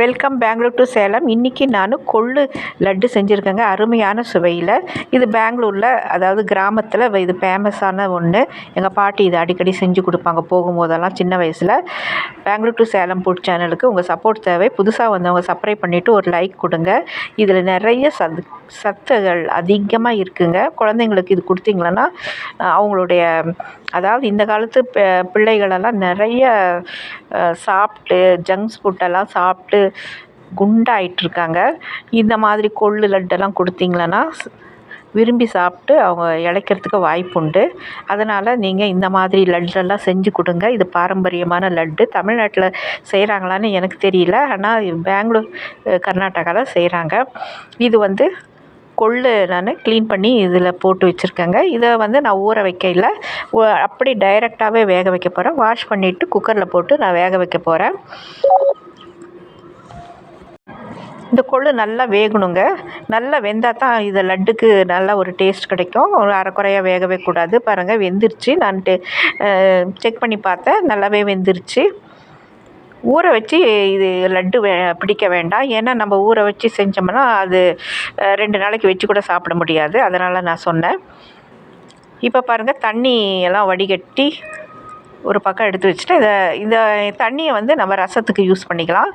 Welcome Bangalore to Salem இன்றைக்கி நான் கொள்ளு லட்டு செஞ்சுருக்கேங்க அருமையான சுவையில். இது பெங்களூரில் அதாவது கிராமத்தில் இது ஃபேமஸான ஒன்று எங்கள் பாட்டி இது அடிக்கடி செஞ்சு கொடுப்பாங்க போகும்போதெல்லாம் சின்ன வயசில். பெங்களூர் டு சேலம் ஃபுட் சேனலுக்கு உங்கள் சப்போர்ட் தேவை. புதுசாக வந்தவங்க சப்ஸ்கிரைப் பண்ணிவிட்டு ஒரு லைக் கொடுங்க. இதில் நிறைய சத் சத்துகள் அதிகமாக இருக்குங்க. குழந்தைங்களுக்கு இது கொடுத்தீங்களன்னா அவங்களுடைய அதாவது இந்த காலத்து பிள்ளைகளெல்லாம் நிறைய சாப்பிட்டு ஜங்க்ஸ் ஃபுட்டெல்லாம் சாப்பிட்டு குண்டாயிட்டிருக்காங்க. இந்த மாதிரி கொள்ளு லட்டெல்லாம் கொடுத்தீங்களன்னா விரும்பி சாப்பிட்டு அவங்க இளைக்கிறதுக்கு வாய்ப்புண்டு. அதனால் நீங்கள் இந்த மாதிரி லட்டெல்லாம் செஞ்சு கொடுங்க. இது பாரம்பரியமான லட்டு. தமிழ்நாட்டில் செய்கிறாங்களான்னு எனக்கு தெரியல. ஆனால் பெங்களூர் கர்நாடகாவில் செய்கிறாங்க இது வந்து கொள்ளு நான் க்ளீன் பண்ணி இதில் போட்டு வச்சுருக்கேங்க. இதை வந்து நான் ஊற வைக்கல அப்படி டைரெக்டாகவே வேக வைக்க போகிறேன் வாஷ் பண்ணிவிட்டு குக்கரில் போட்டு நான் வேக வைக்க போகிறேன் இந்த கொள்ளு நல்லா வேகணுங்க. நல்லா வெந்தால் தான் இது லட்டுக்கு நல்லா ஒரு டேஸ்ட் கிடைக்கும். ஒரு அரைக்குறையாக வேகவே கூடாது. பாருங்கள் வெந்துருச்சு. நான் செக் பண்ணி பார்த்தேன். நல்லாவே வெந்துருச்சு. ஊற வச்சு இது லட்டு வே பிடிக்க வேண்டாம். ஏன்னா நம்ம ஊற வச்சு செஞ்சோம்னா அது ரெண்டு நாளைக்கு வச்சு கூட சாப்பிட முடியாது. அதனால் நான் சொன்னேன். இப்போ பாருங்கள் தண்ணி எல்லாம் வடிகட்டி ஒரு பக்கம் எடுத்து வச்சுட்டு இதை இந்த தண்ணியை வந்து நம்ம ரசத்துக்கு யூஸ் பண்ணிக்கலாம்.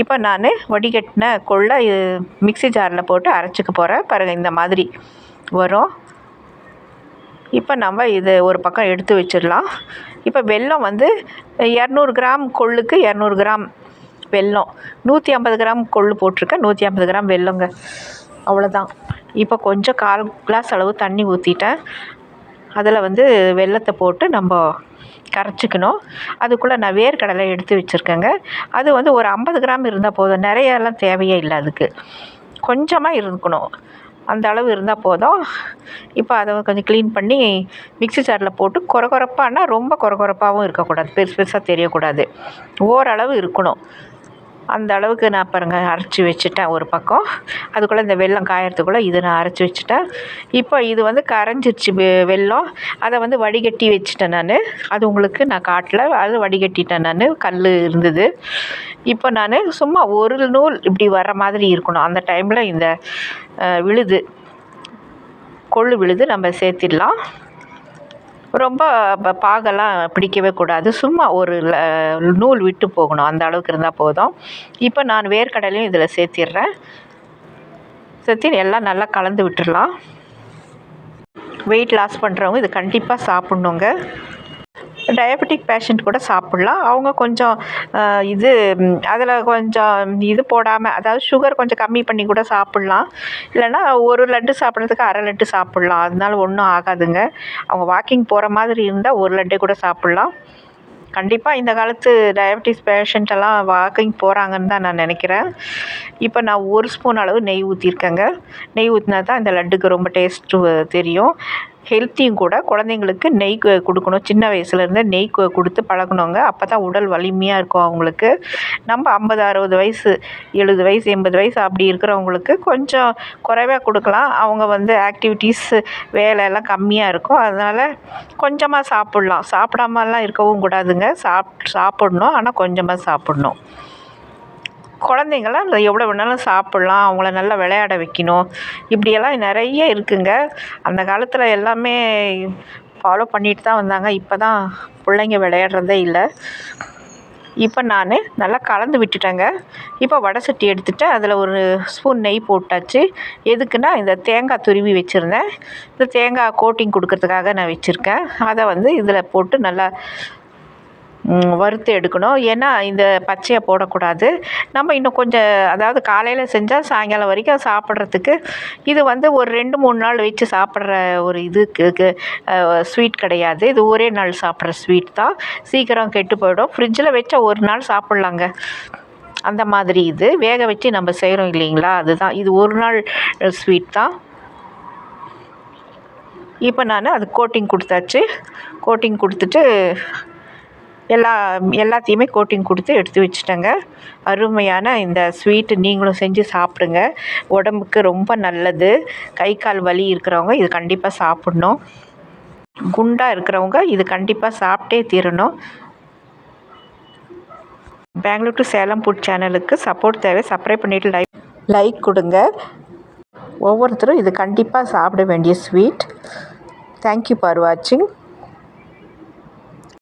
இப்போ நான் வடிகட்டின கொள்ளை மிக்ஸி ஜாரில் போட்டு அரைச்சிக்க போகிறேன் பாருங்கள் இந்த மாதிரி வரும். இப்போ நம்ம இது ஒரு பக்கம் எடுத்து வச்சிடலாம். இப்போ வெல்லம் வந்து இரநூறு கிராம் கொள்ளுக்கு இரநூறு கிராம் வெல்லம். நூற்றி ஐம்பது கிராம் கொள்ளு போட்டிருக்கேன். நூற்றி ஐம்பது கிராம் வெல்லங்க. அவ்வளோதான் இப்போ கொஞ்சம் கால் கிளாஸ் அளவு தண்ணி ஊற்றிட்டேன் அதில் வந்து வெல்லத்தை போட்டு நம்ம கரைச்சிக்கணும். அதுக்குள்ளே நான் வேர்க்கடலை எடுத்து வச்சுருக்கேங்க. அது வந்து ஒரு ஐம்பது கிராம் இருந்தால் போதும். நிறையெல்லாம் தேவையே இல்லை அதுக்கு. கொஞ்சமாக இருக்கணும். அந்த அளவு இருந்தால் போதும். இப்போ அதை கொஞ்சம் க்ளீன் பண்ணி மிக்ஸி ஜாரில் போட்டு கொர கொரப்பானா ரொம்ப கொர கொரப்பாகவும் இருக்கக்கூடாது. பெருசு பெருசாக தெரியக்கூடாது. ஓரளவு இருக்கணும். அந்த அளவுக்கு நான் பாருங்கள் அரைச்சி வச்சுட்டேன் ஒரு பக்கம். அதுக்குள்ளே இந்த வெல்லம் காயறதுக்குள்ளே இது நான் அரைச்சி வச்சுட்டேன். இப்போ இது வந்து கரைஞ்சிருச்சு வெ வெல்லம். அதை வந்து வடிகட்டி வச்சுட்டேன் நான். அது உங்களுக்கு நான் காட்டில். அது வடிகட்டிட்டேன் நான். கல் இருந்தது. இப்போ நான் சும்மா ஒரு நூல் இப்படி வர மாதிரி இருக்கணும். அந்த டைமில் இந்த விழுது. கொள்ளு விழுது நம்ம சேர்த்திடலாம். ரொம்ப பாகெல்லாம் பிடிக்கவே கூடாது. சும்மா ஒரு நூல் விட்டு போகணும். அந்த அளவுக்கு இருந்தால் போதும். இப்போ நான் வேர்க்கடலையும் இதில் சேர்த்திடுறேன் சேர்த்து எல்லாம் நல்லா கலந்து விட்டுடலாம் வெயிட் லாஸ் பண்ணுறவங்க இது கண்டிப்பாக சாப்பிட்ணுங்க. டயபெட்டிக் பேஷண்ட் கூட சாப்பிட்லாம். அவங்க கொஞ்சம் இது அதில் கொஞ்சம் இது போடாமல் அதாவது சுகர் கொஞ்சம் கம்மி பண்ணி கூட சாப்பிட்லாம். இல்லைன்னா ஒரு லட்டு சாப்பிட்றதுக்கு அரை லட்டு சாப்பிட்லாம். அதனால ஒன்றும் ஆகாதுங்க. அவங்க வாக்கிங் போகிற மாதிரி இருந்தால் ஒரு லட்டு கூட சாப்பிட்லாம். கண்டிப்பாக இந்த காலத்து டயபெட்டிஸ் பேஷண்ட் எல்லாம் வாக்கிங் போகிறாங்கன்னு தான் நான் நினைக்கிறேன். இப்போ நான் ஒரு ஸ்பூன் அளவு நெய் ஊற்றிருக்கேங்க நெய் ஊற்றினா தான் இந்த லட்டுக்கு ரொம்ப டேஸ்ட்டு தெரியும். ஹெல்த்தியும் கூட குழந்தைங்களுக்கு நெய் கொடுக்கணும். சின்ன வயசுலேருந்து நெய் கொடுத்து பழகணுங்க அப்போ தான் உடல் வலிமையாக இருக்கும் அவங்களுக்கு. நம்ம ஐம்பது அறுபது வயசு எழுபது வயசு எண்பது வயசு அப்படி இருக்கிறவங்களுக்கு கொஞ்சம் குறைவாக கொடுக்கலாம். அவங்க வந்து ஆக்டிவிட்டீஸ் வேலையெல்லாம் கம்மியாக இருக்கும். அதனால் கொஞ்சமாக சாப்பிட்லாம். சாப்பிடாமலாம் இருக்கவும் கூடாதுங்க. சாப் சாப்பிட்ணும். ஆனால் கொஞ்சமாக சாப்பிட்ணும். குழந்தைங்களாம் எவ்வளோ வேணாலும் சாப்பிட்லாம் அவங்கள நல்லா விளையாட வைக்கணும். இப்படியெல்லாம் நிறைய இருக்குங்க. அந்த காலத்தில் எல்லாமே ஃபாலோ பண்ணிட்டு தான் வந்தாங்க. இப்போ தான் பிள்ளைங்க விளையாடுறதே இல்லை. இப்போ நான் நல்லா கலந்து விட்டுட்டேங்க. இப்போ வடை சட்டி எடுத்துகிட்டு அதில் ஒரு ஸ்பூன் நெய் போட்டாச்சு. எதுக்குன்னா இந்த தேங்காய் துருவி வச்சுருந்தேன். இந்த தேங்காய் கோட்டிங் கொடுக்கறதுக்காக நான் வச்சுருக்கேன். அதை வந்து இதில் போட்டு நல்லா வறுத்து எடுக்கணும். ஏன்னா இந்த பச்சையை போடக்கூடாது. நம்ம இன்னும் கொஞ்சம் அதாவது காலையில் செஞ்சால் சாயங்காலம் வரைக்கும் சாப்பிட்றதுக்கு இது வந்து ஒரு ரெண்டு மூணு நாள் வச்சு சாப்பிட்ற ஒரு இதுக்கு ஸ்வீட் கிடையாது. இது ஒரே நாள் சாப்பிட்ற ஸ்வீட் தான். சீக்கிரம் கெட்டு போயிடும். ஃப்ரிட்ஜில் வச்சா ஒரு நாள் சாப்பிட்லாங்க. அந்த மாதிரி இது. வேக வச்சு நம்ம செய்கிறோம் இல்லைங்களா? அதுதான். இது ஒரு நாள் ஸ்வீட் தான். இப்போ நான் அது கோட்டிங் கொடுத்தாச்சு. கோட்டிங் கொடுத்துட்டு எல்லா எல்லாத்தையுமே கோட்டிங் கொடுத்து எடுத்து வச்சுட்டேங்க. அருமையான இந்த ஸ்வீட்டு நீங்களும் செஞ்சு சாப்பிடுங்க. உடம்புக்கு ரொம்ப நல்லது. கை கால் வலி இருக்கிறவங்க இது கண்டிப்பாக சாப்பிட்ணும். குண்டாக இருக்கிறவங்க இது கண்டிப்பாக சாப்பிட்டே தீரணும். பெங்களூர் டு சேலம் ஃபுட் சேனலுக்கு சப்போர்ட் தேவை. சப்ஸ்கிரைப் பண்ணிவிட்டு லைக் லைக் கொடுங்க. ஒவ்வொருத்தரும் இது கண்டிப்பாக சாப்பிட வேண்டிய ஸ்வீட் தேங்க்யூ ஃபார் வாட்சிங்